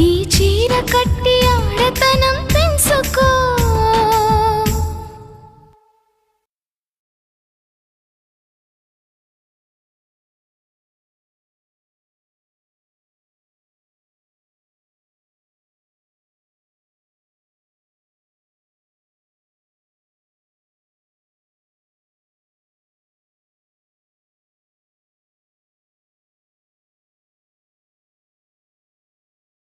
ఈ చీర కట్టి